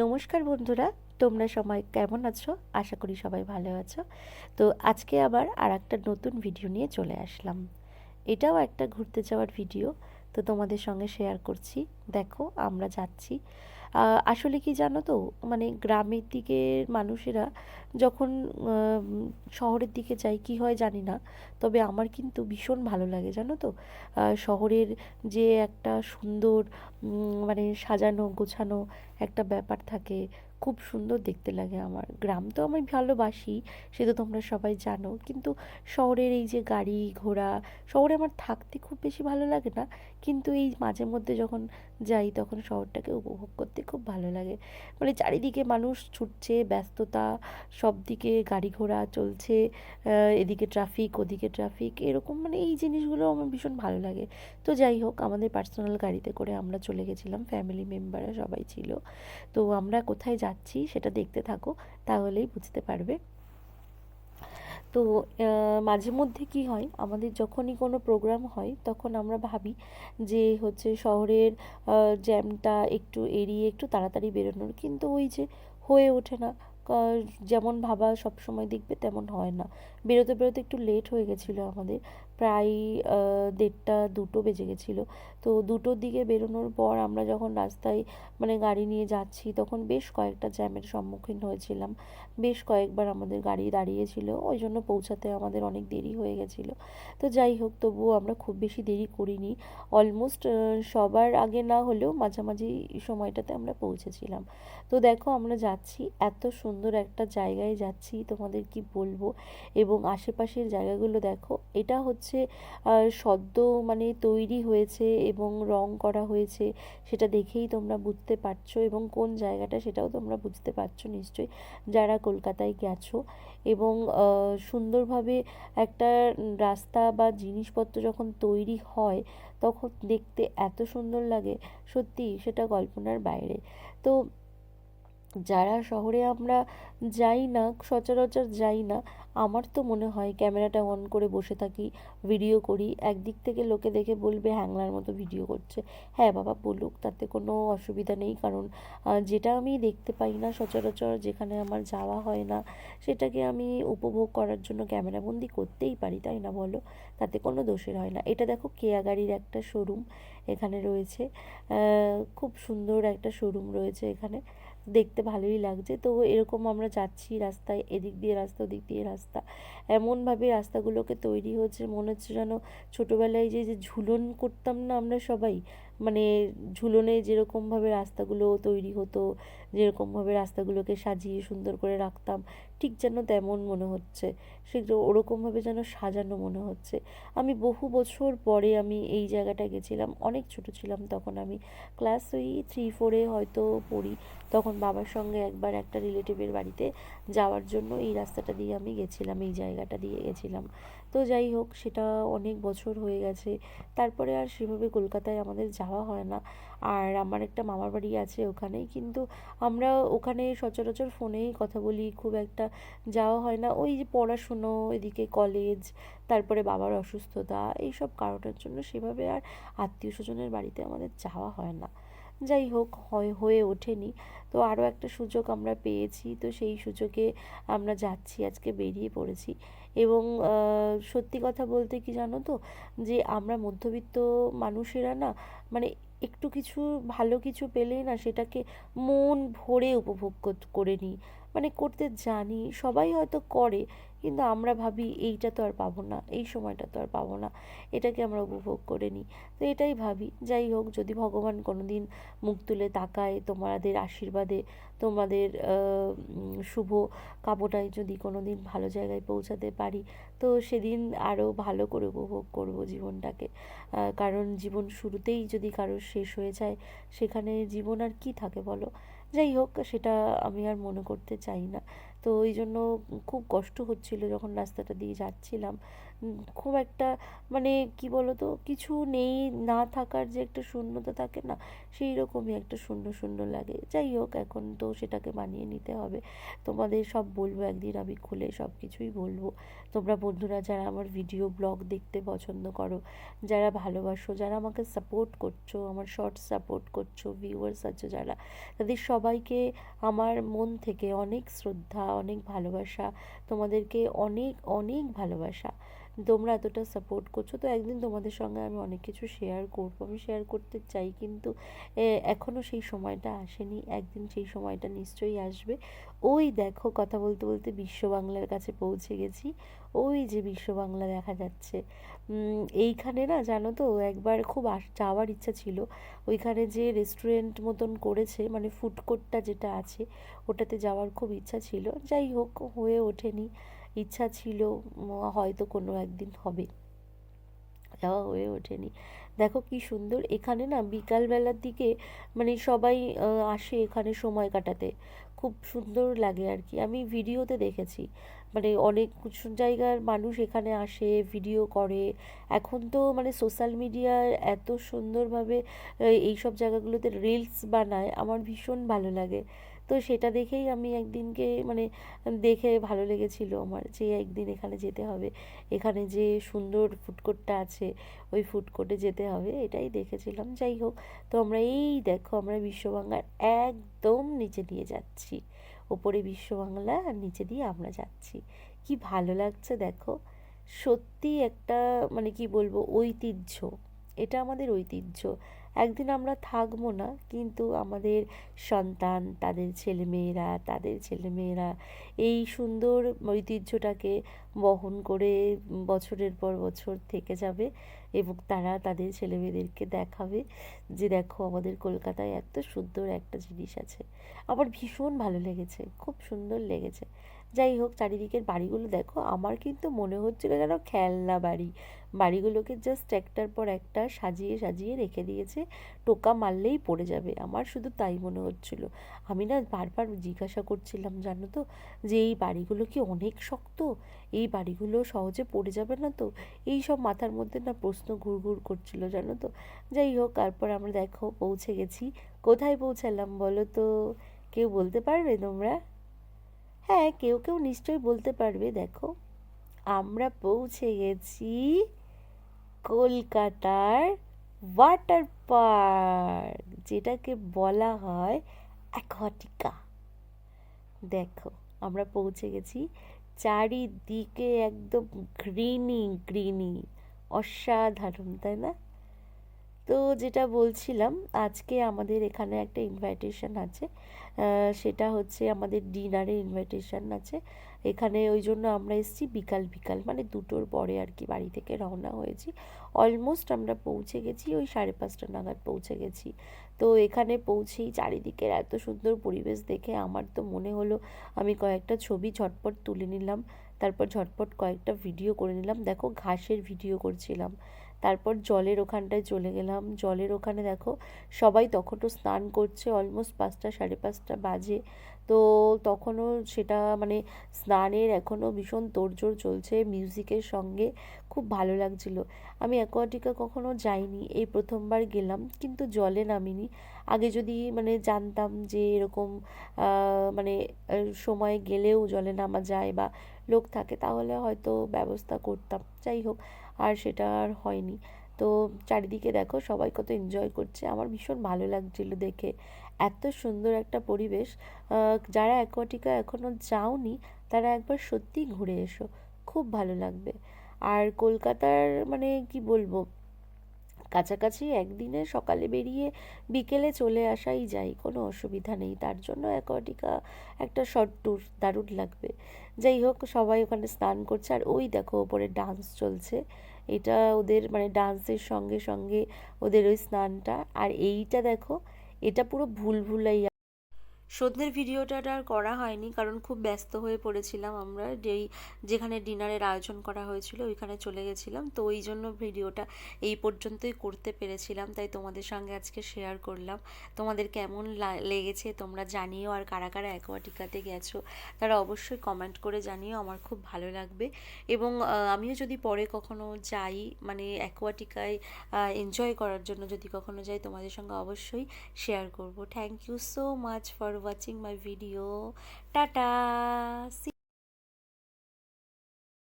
নমস্কার বন্ধুরা, তোমরা সবাই কেমন আছো? আশা করি সবাই ভালো আছো। তো আজকে আবার আর একটা নতুন ভিডিও নিয়ে চলে আসলাম। এটাও একটা ঘুরতে যাওয়ার ভিডিও তো তোমাদের সঙ্গে শেয়ার করছি। দেখো, আমরা যাচ্ছি আসলে কি জানো তো? মানে গ্রামের দিকের মানুষেরা যখন শহরের দিকে যাই কি হয় জানি না। তবে আমার কিন্তু ভীষণ ভালো লাগে, জানো তো? শহরের যে একটা সুন্দর মানে সাজানো, গোছানো একটা ব্যাপার থাকে। খুব সুন্দর দেখতে লাগে আমার। গ্রাম তো আমি ভালোবাসি, সে তো তোমরা সবাই জানো। কিন্তু শহরের এই যে গাড়ি ঘোড়া, শহরে আমার থাকতে খুব বেশি ভালো লাগে না। কিন্তু এই মাঝে মধ্যে যখন যাই, তখন শহরটাকে উপভোগ করতে খুব ভালো লাগে। মানে চারিদিকে মানুষ ছুটছে, ব্যস্ততা, সব দিকে গাড়ি ঘোড়া চলছে এদিকে ট্রাফিক ওদিকে ট্রাফিক এরকম মানে এই জিনিসগুলো আমার ভীষণ ভালো লাগে। তো যাই হোক, আমাদের পার্সোনাল গাড়িতে করে আমরা চলে গেছিলাম ফ্যামিলি মেম্বাররা সবাই ছিল। তো আমরা কোথায় যাচ্ছি, সেটা দেখতে থাকো, তাহলেই বুঝতে পারবে। তো মাঝে মধ্যে কি হয়, আমাদের যখনই কোনো প্রোগ্রাম হয়, তখন আমরা ভাবি যে, হচ্ছে শহরের জ্যামটা একটু এড়িয়ে একটু তাড়াতাড়ি বেরোনোর, কিন্তু ওই যে হয়ে ওঠে না। যেমন ভাবা সব সময় দেখবে, তেমন হয় না। বেরোতে বেরোতে একটু লেট হয়ে গেছিল আমাদের, প্রায় দেড়টা, দুটো বেজে গেছিল। তো দুটোর দিকে বেরোনোর পর আমরা যখন রাস্তায় মানে গাড়ি নিয়ে যাচ্ছি, তখন বেশ কয়েকটা জ্যামের সম্মুখীন হয়েছিলাম। বেশ কয়েকবার আমাদের গাড়ি দাঁড়িয়েছিল, ওই জন্য পৌঁছাতে আমাদের অনেক দেরি হয়ে গেছিল। তো যাই হোক, তবুও আমরা খুব বেশি দেরি করিনি। অলমোস্ট সবার আগে না হলেও মাঝামাঝি সময়টাতে আমরা পৌঁছেছিলাম। তো দেখো, আমরা যাচ্ছি, এত সুন্দর একটা জায়গায় যাচ্ছি, তোমাদের কি বলব? এবং আশেপাশের জায়গাগুলো দেখো, এটা হচ্ছে সদ্য মানে তৈরি হয়েছে এবং রং করা হয়েছে, সেটা দেখেই তোমরা বুঝতে পারছ এবং কোন জায়গাটা সেটাও তোমরা বুঝতে পারছ নিশ্চয়ই, যারা কলকাতায় গেছো এবং সুন্দরভাবে একটা রাস্তা বা জিনিসপত্র যখন তৈরি হয়, তখন দেখতে এত সুন্দর লাগে সত্যি সেটা কল্পনার বাইরে। তো যারা শহরে আমরা যাই না, সচরাচর যাই না, আমার তো মনে হয় ক্যামেরাটা অন করে বসে থাকি ভিডিও করি, একদিক থেকে লোকে দেখে বলবে হ্যাংলার মতো ভিডিও করছে। হ্যাঁ বাবা বলুক, তাতে কোনো অসুবিধা নেই, কারণ যেটা আমি দেখতে পাই না সচরাচর, যেখানে আমার যাওয়া হয় না, সেটাকে আমি উপভোগ করার জন্য ক্যামেরাবন্দি করতেই পারি, তাই না বলো? তাতে কোনো দোষের হয় না। এটা দেখো কেয়া গাড়ির একটা শোরুম এখানে রয়েছে। খুব সুন্দর একটা শোরুম রয়েছে এখানে। দেখতে ভালোই লাগছে। তো এরকম আমরা যাচ্ছি রাস্তায়, এদিক দিয়ে রাস্তা, ওদিক দিয়ে রাস্তা। এমনভাবে রাস্তাগুলোকে তৈরি হচ্ছে, মনে হচ্ছে যেন ছোটোবেলায় যে যে ঝুলন করতাম না আমরা সবাই মানে ঝুলনে যেরকমভাবে রাস্তাগুলো তৈরি হতো, যেরকমভাবে রাস্তাগুলোকে সাজিয়ে সুন্দর করে রাখতাম ঠিক যেন তেমন মনে হচ্ছে। সেগুলো ওরকমভাবে যেন সাজানো মনে হচ্ছে। আমি বহু বছর পরে আমি এই জায়গাটায় গেছিলাম। অনেক ছোট ছিলাম তখন আমি। ক্লাস ওই থ্রি ফোরে হয়তো পড়ি। তখন বাবার সঙ্গে একবার একটা রিলেটিভের বাড়িতে যাওয়ার জন্য এই রাস্তাটা দিয়ে আমি গেছিলাম, এই জায়গাটা দিয়ে গেছিলাম। তো যাই হোক, সেটা অনেক বছর হয়ে গেছে। তারপরে আর সেভাবে কলকাতায় আমাদের যাওয়া হয় না। আর আমার একটা মামার বাড়ি আছে ওখানেই। কিন্তু আমরা ওখানে সচরাচর ফোনেই কথা বলি। খুব একটা যাওয়া হয় না। ওই যে পড়াশুনো এদিকে কলেজ তারপরে বাবার অসুস্থতা, এইসব কারণের জন্য সেভাবে আর আত্মীয় স্বজনের বাড়িতে আমাদের যাওয়া হয় না। যাই হোক, হয়, হয়ে ওঠেনি। তো আরও একটা সুযোগ আমরা পেয়েছি। তো সেই সুযোগে আমরা যাচ্ছি, আজকে বেরিয়ে পড়েছি। এবং সত্যি কথা বলতে কি জানো তো? যে আমরা মধ্যবিত্ত মানুষেরা না মানে একটু কিছু ভালো কিছু পেলেই না সেটাকে মন ভরে উপভোগ করে নিই। মানে করতে জানি, সবাই হয়তো করে, কিন্তু আমরা ভাবি এইটা তো আর পাবো না, এই সময়টা তো আর পাবো না, এটাকে আমরা উপভোগ করে নিই। তো এটাই ভাবি। যাই হোক, যদি ভগবান কোনো দিন মুখ তুলে তাকায় তোমাদের আশীর্বাদে, তোমাদের শুভ কামনায় যদি কোনো দিন ভালো জায়গায় পৌঁছাতে পারি, তো সেদিন আরও ভালো করে উপভোগ করব জীবনটাকে। কারণ জীবন শুরুতেই যদি কারোর শেষ হয়ে যায়, সেখানে জীবন আর কি থাকে বলো? যাই হোক সেটা আমি আর মনে করতে চাই না। তো ওই জন্য খুব কষ্ট হচ্ছিল যখন রাস্তাটা দিয়ে যাচ্ছিলাম। খুব একটা মানে কি বলতো, কিছু নেই, না থাকার যে একটা শূন্যতা থাকে না সেই রকমই একটা শূন্য শূন্য লাগে। যাই হোক, এখন তো সেটাকে মানিয়ে নিতে হবে। তোমাদের সব বলব একদিন, আমি খুলে সব কিছুই বলব। তোমরা বন্ধুরা যারা আমার ভিডিও ব্লগ দেখতে পছন্দ করো, যারা ভালোবাসো, যারা আমাকে সাপোর্ট করছ, আমার শর্ট সাপোর্ট করছ ভিউয়ার্স আছো যারা, তাদের সবাইকে আমার মন থেকে অনেক শ্রদ্ধা অনেক ভালোবাসা তোমাদেরকে অনেক অনেক ভালোবাসা। তোমরা এতটা সাপোর্ট করছ, তো একদিন তোমাদের সঙ্গে আমি অনেক কিছু শেয়ার করব। আমি শেয়ার করতে চাই কিন্তু এখনও সেই সময়টা আসেনি। একদিন সেই সময়টা নিশ্চয়ই আসবে। ওই দেখো, কথা বলতে বলতে বিশ্ব বাংলার কাছে পৌঁছে গেছি। ওই যে বিশ্ব বাংলা দেখা যাচ্ছে। এইখানে না জানো তো, একবার খুব যাওয়ার ইচ্ছা ছিল। ওইখানে যে রেস্টুরেন্ট মতন করেছে মানে ফুড কোর্টটা যেটা আছে, ওটাতে যাওয়ার খুব ইচ্ছা ছিল। যাই হোক, হয়ে ওঠেনি। ইচ্ছা ছিল হয়তো কোনো একদিন হবে। যাওয়া হয়ে ওঠেনি। দেখো কি সুন্দর, এখানে না বিকালবেলার দিকে মানে সবাই আসে এখানে সময় কাটাতে। খুব সুন্দর লাগে আর কি। আমি ভিডিওতে দেখেছি মানে অনেক কিছু জায়গার মানুষ এখানে আসে, ভিডিও করে। এখন তো মানে সোশ্যাল মিডিয়ায় এত সুন্দরভাবে এই সব জায়গাগুলোতে রিলস বানায়, আমার ভীষণ ভালো লাগে। তো সেটা দেখেই আমি একদিনকে মানে দেখে ভালো লেগেছিলো আমার যে একদিন এখানে যেতে হবে। এখানে যে সুন্দর ফুডকোর্টটা আছে, ওই ফুডকোর্টে যেতে হবে, এটাই দেখেছিলাম। যাই হোক, তো আমরা এই দেখো আমরা বিশ্ববাংলার একদম নিচে দিয়ে যাচ্ছি। ওপরে বিশ্ববাংলা আর নিচে দিয়ে আমরা যাচ্ছি। কি ভালো লাগছে দেখো। সত্যি একটা মানে কি বলব ঐতিহ্য। এটা আমাদের ঐতিহ্য। একদিন আমরা থাকব না, কিন্তু আমাদের সন্তান, তাদের ছেলেমেয়েরা তাদের ছেলেমেয়েরা এই সুন্দর ঐতিহ্যটাকে বহন করে বছরের পর বছর থেকে যাবে এবং তারা তাদের ছেলেমেয়েদেরকে দেখাবে যে দেখো আমাদের কলকাতায় এত সুন্দর একটা জিনিস আছে। আমার ভীষণ ভালো লেগেছে, খুব সুন্দর লেগেছে। যাই হোক, চারিদিকের বাড়িগুলো দেখো, আমার কিন্তু মনে হচ্ছিল যেন খেলনা বাড়ি। বাড়িগুলোকে জাস্ট একটার পর একটা সাজিয়ে সাজিয়ে রেখে দিয়েছে, টোকা মারলেই পড়ে যাবে, আমার শুধু তাই মনে হচ্ছিল। আমি না বারবার জিজ্ঞাসা করছিলাম, জানো তো, যে এই বাড়িগুলো কি অনেক শক্ত? এই বাড়িগুলো সহজে পড়ে যাবে না তো? এই সব মাথার মধ্যে না প্রশ্ন ঘুরঘুর করছিল, জানো তো। যাই হোক, তারপর আমরা দেখো, পৌঁছে গেছি। কোথায় পৌঁছালাম বলো তো? কেউ বলতে পারবে তোমরা? হ্যাঁ কেউ কেউ নিশ্চয়ই বলতে পারবে, দেখো। আমরা পৌঁছে গেছি কলকাতার ওয়াটার পার্ক যেটাকে বলা হয় অ্যাকোয়াটিকা দেখো, আমরা পৌঁছে গেছি চারিদিকে একদম গ্রিনি গ্রিনি অসাধারণ, তাই না? তো যেটা বলছিলাম, আজকে আমাদের এখানে একটা ইনভাইটেশন আছে। সেটা হচ্ছে আমাদের ডিনারের ইনভাইটেশন আছে। এখানে ওই জন্য আমরা এসেছি বিকাল বিকাল মানে দুটোর পরে আর কি বাড়ি থেকে রওনা হয়েছি। অলমোস্ট আমরা পৌঁছে গেছি, ওই সাড়ে পাঁচটা নাগাদ পৌঁছে গেছি। তো এখানে পৌঁছেই চারিদিকের এত সুন্দর পরিবেশ দেখে আমার তো মনে হলো, আমি কয়েকটা ছবি ঝটপট তুলে নিলাম, তারপর ঝটপট কয়েকটা ভিডিও করে নিলাম। দেখো, ঘাসের ভিডিও করছিলাম। তারপর জলের ওখানটায় চলে গেলাম। জলের ওখানে দেখো, সবাই তখনও স্নান করছে অলমোস্ট পাঁচটা, সাড়ে পাঁচটা বাজে। তো তখনও সেটা মানে স্নানের এখনও ভীষণ তোড়জোড় চলছে মিউজিকের সঙ্গে। খুব ভালো লাগছিল। আমি অ্যাকোয়াটিকা কখনো যাইনি, এই প্রথমবার গেলাম, কিন্তু জলে নামিনি। আগে যদি মানে জানতাম যে এরকম মানে সময় গেলেও জলে নামা যায় বা লোক থাকে, তাহলে হয়তো ব্যবস্থা করতাম। যাই হোক, আর সেটা আর হয়নি। তো চারিদিকে দেখো, সবাই কত এনজয় করছে। আমার ভীষণ ভালো লাগছিল দেখে। এত সুন্দর একটা পরিবেশ। যারা অ্যাকোয়াটিকা এখনও যাওনি, তারা একবার সত্যিই ঘুরে এসো। খুব ভালো লাগবে। আর কলকাতার মানে কি বলব? কাছাকাছি একদিনে সকালে বেরিয়ে বিকেলে চলে আসাই যায়, কোনো অসুবিধা নেই। তার জন্য অ্যাকোয়াটিকা একটা শর্ট ট্যুর দারুণ লাগবে। যাই হোক, সবাই ওখানে স্নান করছে। আর ওই দেখো, ওপরে ডান্স চলছে। এটা ওদের মানে ডান্সের সঙ্গে সঙ্গে ওদের ওই স্নানটা। আর এইটা দেখো, এটা পুরো ভুল ভুলাইয়া সন্ধ্যের ভিডিওটা আর করা হয়নি, কারণ খুব ব্যস্ত হয়ে পড়েছিলাম আমরা। যেই, যেখানে ডিনারের আয়োজন করা হয়েছিল, ওইখানে চলে গেছিলাম। তো ওই জন্য ভিডিওটা এই পর্যন্তই করতে পেরেছিলাম। তাই তোমাদের সঙ্গে আজকে শেয়ার করলাম। তোমাদের কেমন লেগেছে তোমরা জানিও, আর কারা কারা অ্যাকোয়াটিকাতে গেছো, তারা অবশ্যই কমেন্ট করে জানিও, আমার খুব ভালো লাগবে। এবং আমিও যদি পরে কখনো যাই মানে অ্যাকোয়াটিকায় এনজয় করার জন্য যদি কখনো যাই, তোমাদের সঙ্গে অবশ্যই শেয়ার করব। Thank you so much for watching my video. Tata! See